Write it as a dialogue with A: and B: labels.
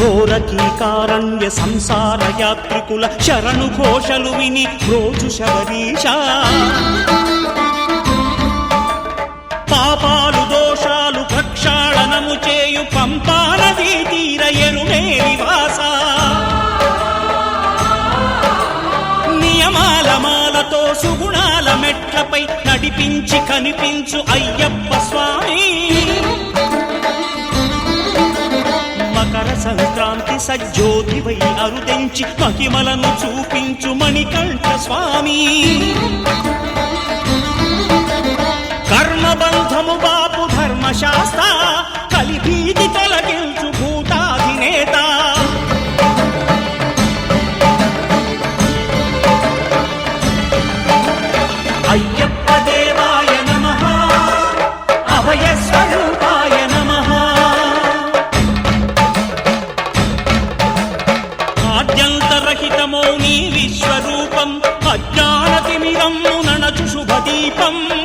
A: ఘోరకీకారణ్య సంసార యాత్రికుల శరణు ఘోషలు విని రోజు శబరీష. పాపాలు దోషాలు ప్రక్షాళనము చేయు పంపానదీ తీరయను నివాస. నియమాల మాలతో సుగుణాల మెట్లపై నడిపించి కనిపించు అయ్యప్ప స్వామి. సంక్రాంతి సజ్జోతివై అరుదెంచి మహిమలను చూపించు మణికంఠ స్వామి. కర్మబంధము బాపు ధర கூட்டம்